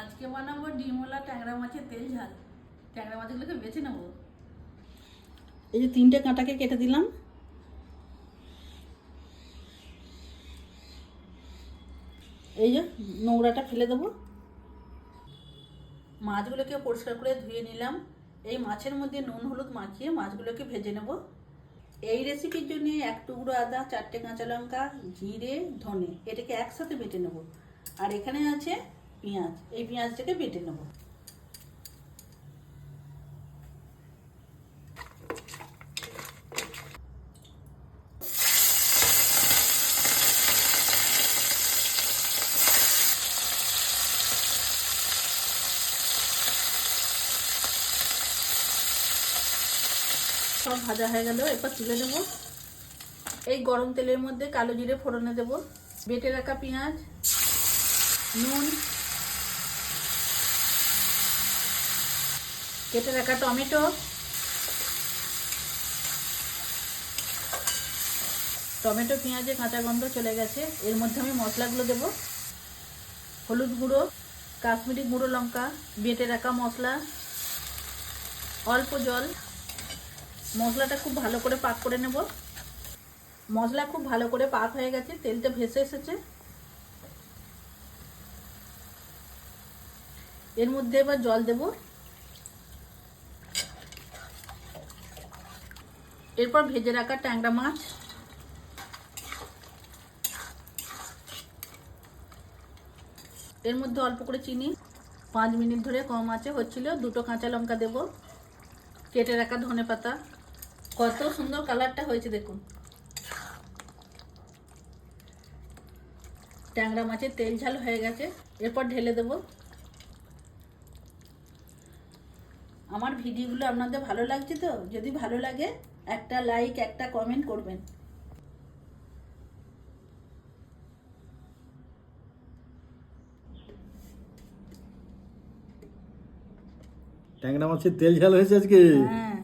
আজকে বানাবো ডিমওয়ালা ট্যাংরা মাছের তেল ঝাল। ট্যাংরা মাছগুলোকে বেছে নেব। এই যে তিনটে কাঁটাকে কেটে দিলাম। এই যে নোংরাটা ফেলে দেবো। মাছগুলোকে পরিষ্কার করে ধুয়ে নিলাম। এই মাছের মধ্যে নুন হলুদ মাখিয়ে মাছগুলোকে ভেজে নেব। এই রেসিপির জন্য এক টুকরো আদা চারটে কাঁচা লঙ্কা জিরে ধনে এটাকে একসাথে বেটে নেব। আর এখানে আছে পেঁয়াজ, এই পেঁয়াজটাকে বেটে নেব। সব ভাজা হয়ে গেল এরপর তুলে দেবো এই গরম তেলের মধ্যে কালো জিরে ফোড়নে দেবো। বেটে রাখা পেঁয়াজ, নুন কেটে রাখা টমেটো। টমেটো, পেঁয়াজে কাঁচা গন্ধ চলে গেছে। এর মধ্যে আমি মশলাগুলো দেবো। হলুদ গুঁড়ো, কাশ্মীরি গুঁড়ো লঙ্কা, বেটে রাখা মশলা, অল্প জল। মশলাটা খুব ভালো করে পাক করে নেব। মশলা খুব ভালো করে পাক হয়ে গেছে, তেলটা ভেসে এসেছে। এর মধ্যে এবার জল দেব। এরপর ভেজে রাখা ট্যাংরা মাছ। এর মধ্যে অল্প করে চিনি, পাঁচ মিনিট ধরে কম আছে, হচ্ছিল দুটো কাঁচা লঙ্কা দেব, কেটে রাখা ধনে পাতা। কত সুন্দর কালারটা হয়েছে দেখুন। ট্যাংরা মাছের তেল ঝাল হয়ে গেছে, এরপর ঢেলে দেব। আমার ভিডিওগুলো আপনাদের ভালো লাগছে তো? যদি ভালো লাগে একটা লাইক একটা কমেন্ট করবেন। ট্যাংরা মাছের তেল ঝাল হয়েছে আজকে? হ্যাঁ।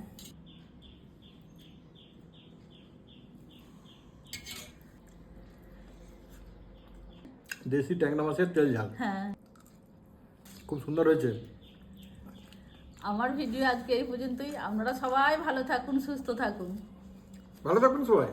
দেশি ট্যাংরা মাছের তেল ঝাল। হ্যাঁ। খুব সুন্দর হয়েছে। আমার ভিডিও আজকে এই পর্যন্তই। আপনারা সবাই ভালো থাকুন সুস্থ থাকুন। ভালো থাকুন সবাই।